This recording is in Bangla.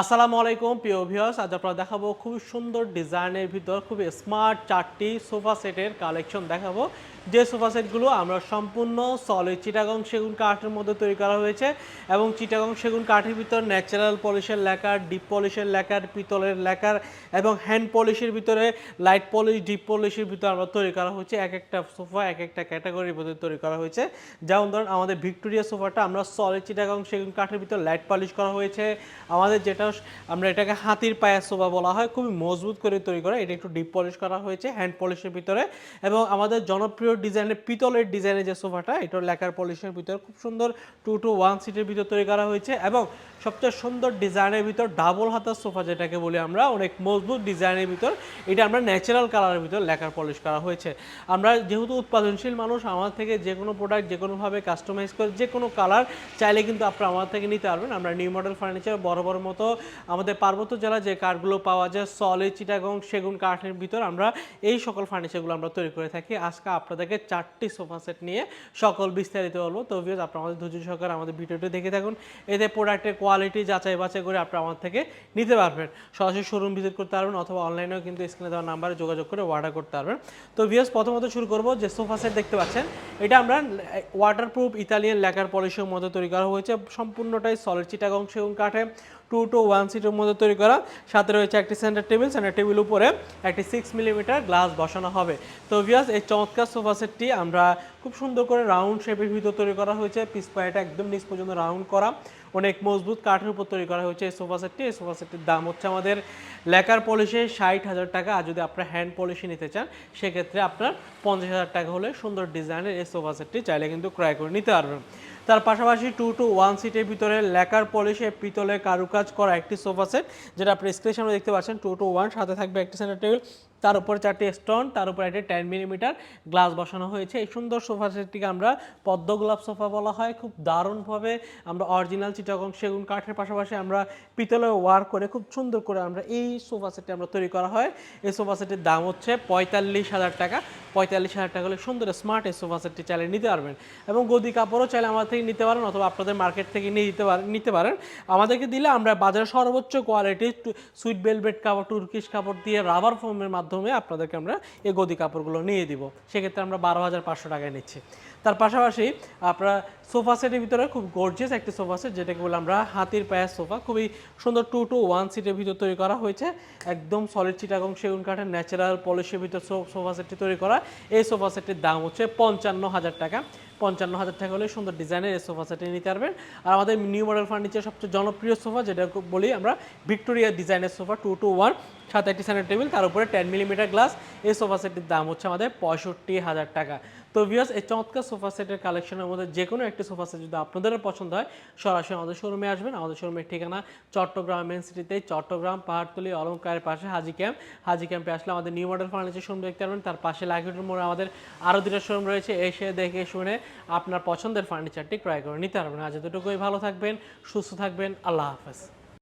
আসসালামু আলাইকুম, প্রিয় ভিউয়ার্স আজ আপনারা দেখাবো খুব সুন্দর ডিজাইনের ভিতর খুব স্মার্ট চারটি সোফা সেটের কালেকশন দেখাবো। যে সোফা সেটগুলো আমরা সম্পূর্ণ সলিড চিটাগং সেগুন কাঠের মধ্যে তৈরি করা হয়েছে এবং চিটাগং সেগুন কাঠের ভিতর ন্যাচারাল পলিশের লেকার ডিপ পলিশের লেকার পিতলের লেকার এবং হ্যান্ড পলিশের ভিতরে লাইট পলিশ ডিপ পলিশের ভিতরে আমরা তৈরি করা হয়েছে। এক একটা সোফা, এক একটা ক্যাটাগরির ভিতরে তৈরি করা হয়েছে। যেমন ধরুন, আমাদের ভিক্টোরিয়া সোফাটা আমরা সলিড চিটাগং সেগুন কাঠের ভিতর লাইট পলিশ করা হয়েছে। আমাদের যেটা আমরা এটাকে হাতির পায়ের সোফা বলা হয়। খুবই মজবুত করে তৈরি করা। এটা একটু ডিপ পলিশ করা হয়েছে হ্যান্ড পলিশের ভিতরে। এবং আমাদের জনপ্রিয় ডিজাইনের পিতলের ডিজাইনের যে সোফাটা এটা লেকার পলিশের ভিতরে। খুব সুন্দর টু টু ওয়ান সিটের ভিতর তৈরি করা হয়েছে। এবং সবচেয়ে সুন্দর ডিজাইনের ভিতর ডাবল হাতার সোফা, যেটাকে বলি আমরা, অনেক মজবুত ডিজাইনের ভিতর। এটা আমরা ন্যাচারাল কালারের ভিতর লেকার পলিশ করা হয়েছে। আমরা যেহেতু উৎপাদনশীল মানুষ, আমার থেকে যে কোনো প্রোডাক্ট যে কোনোভাবে কাস্টমাইজ করে, যে কোনো কালার চাইলে কিন্তু আপনারা আমার থেকে নিতে পারবেন। আমরা নিউ মডেল ফার্নিচার বড় বড় মতো আমাদের পার্বত্য জেলা যে কাঠগুলো পাওয়া যায় সলিড চিটাগং, সেগুন, কাঠের ভিতর আমরা এই সকল ফার্নিচারগুলো আমরা তৈরি করে থাকি। আজকে আপনাদেরকে চারটি সোফা সেট নিয়ে সকল বিস্তারিত বলব। তো ভিউজ আপনারা আমাদের ধৈর্য সহকারে আমাদের ভিডিওটি দেখে থাকুন। এতে প্রোডাক্টের কোয়ালিটি যাচাই বাছাই করে আপনারা আমার থেকে নিতে পারবেন। সরাসরি শোরুম ভিজিট করতে পারবেন অথবা অনলাইনেও কিন্তু স্ক্রিনে দেওয়া নাম্বারে যোগাযোগ করে অর্ডার করতে পারবেন। তো ভিউজ প্রথমত শুরু করব যে সোফা সেট দেখতে পাচ্ছেন। এটা আমরা ওয়াটারপ্রুফ ইতালিয়ান লেকার পলিশের মধ্যে তৈরি করা হয়েছে। সম্পূর্ণটাই সলিড চিটাগং, সেগুন, কাঠে। টু টু ওয়ান সিটের মধ্যে তৈরি করা। সাথে রয়েছে একটি সেন্টার টেবিল সেন্টার টেবিল উপরে একটি সিক্স মিলিমিটার গ্লাস বসানো হবে। তো ভিয়াস এই চমৎকার সোফা সেটটি আমরা খুব সুন্দর করে রাউন্ড শেপের ভিতর তৈরি করা হয়েছে। পিস পায়েটা একদম নিচ পর্যন্ত রাউন্ড করা। অনেক মজবুত কাঠের উপর তৈরি করা হয়েছে এই সোফা সেটটি এই সোফা সেটটির দাম হচ্ছে আমাদের লেকার পলিশে ষাট হাজার টাকা। আর যদি আপনার হ্যান্ড পলিশি নিতে চান, সেক্ষেত্রে আপনার পঞ্চাশ হাজার টাকা হলে সুন্দর ডিজাইনের এই সোফা সেটটি চাইলে কিন্তু ক্রয় করে নিতে পারবেন। তার পাশাপাশি টু টু ওয়ান সিটের ভিতরে লেকার পলিশে পিতলের কারুকাজ করা একটি সোফা সেট যেটা আপনি দেখতে পাচ্ছেন টু টু ওয়ান সাথে থাকবে একটি সেন্টার টেবিল তার উপরে চারটি স্টোন তার উপরে একটি টেন মিলিমিটার গ্লাস বসানো হয়েছে। এই সুন্দর সোফা সেটটিকে আমরা পদ্ম গোলাপ সোফা বলা হয়। খুব দারুণভাবে আমরা অরিজিনাল চিটাগং সেগুন কাঠের পাশাপাশি আমরা পিতলে ওয়ার্ক করে খুব সুন্দর করে আমরা এই সোফা সেটটি আমরা তৈরি করা হয়। এই সোফা সেটের দাম হচ্ছে পঁয়তাল্লিশ হাজার টাকা। পঁয়তাল্লিশ হাজার টাকা হলে সুন্দর স্মার্ট এই সোফা সেটটি চাইলে নিতে পারবেন। এবং গদি কাপড়ও চাইলে আমাদের থেকে নিতে পারেন অথবা আপনাদের মার্কেট থেকে নিয়ে দিতে পারেন নিতে পারেন। আমাদেরকে দিলে আমরা বাজারে সর্বোচ্চ কোয়ালিটির সুইট বেলভেট কাপড় তুর্কিশ কাপড় দিয়ে রাবার ফোমের মাধ্যমে আপনাদেরকে আমরা এই গদি কাপড়গুলো নিয়ে দিব। সেক্ষেত্রে আমরা বারো হাজার পাঁচশো টাকায় নিচ্ছি। তার পাশাপাশি আপনারা সোফা সেটের ভিতরে খুব গর্জিয়াস একটি সোফা সেট, যেটাকে বলে আমরা হাতির পায়ের সোফা। খুবই সুন্দর টু টু ওয়ান সিটের ভিতর তৈরি করা হয়েছে। একদম সলিড চিটাগং সেগুন কাঠের ন্যাচারাল পলিশের ভিতর সোফা সেটটি তৈরি করা। এই সোফা সেটটির দাম হচ্ছে পঞ্চান্ন হাজার টাকা। পঞ্চান্ন হাজার টাকা হলে সুন্দর ডিজাইনের এই সোফা সেটটি নিতে পারবেন। আর আমাদের নিউ মডেল ফার্নিচার সবচেয়ে জনপ্রিয় সোফা, যেটা বলি আমরা, ভিক্টোরিয়া ডিজাইনের সোফা টু টু ওয়ান সাত একটি সেন্টার টেবিল, তার উপরে টেন মিলিমিটার গ্লাস। এই সোফা সেটটির দাম হচ্ছে আমাদের পঁয়ষট্টি হাজার টাকা। তো ভিউয়ার্স এই চমৎকার সোফা সেটের কালেকশনের মধ্যে যে কোনো একটি সোফা সেট যদি আপনাদের পছন্দ হয়, সরাসরি আমাদের শোরুমে আসবেন। আমাদের শোরুমের ঠিকানা চট্টগ্রাম মেন সিটিতে চট্টগ্রাম, পাহাড়তলি অলঙ্কারের পাশে হাজি ক্যাম্প হাজি ক্যাম্পে আসলে আমাদের নিউ মডেল ফার্নিচার শোরুম দেখতে পারবেন। তার পাশে লাইফের মোড়ে আমাদের আরও দুটো শোরুম রয়েছে। এসে দেখে শুনে আপনার পছন্দের ফার্নিচারটি ক্রয় করে নিতে পারবেন। আজ এতটুকুই। ভালো থাকবেন, সুস্থ থাকবেন। আল্লাহ হাফেজ।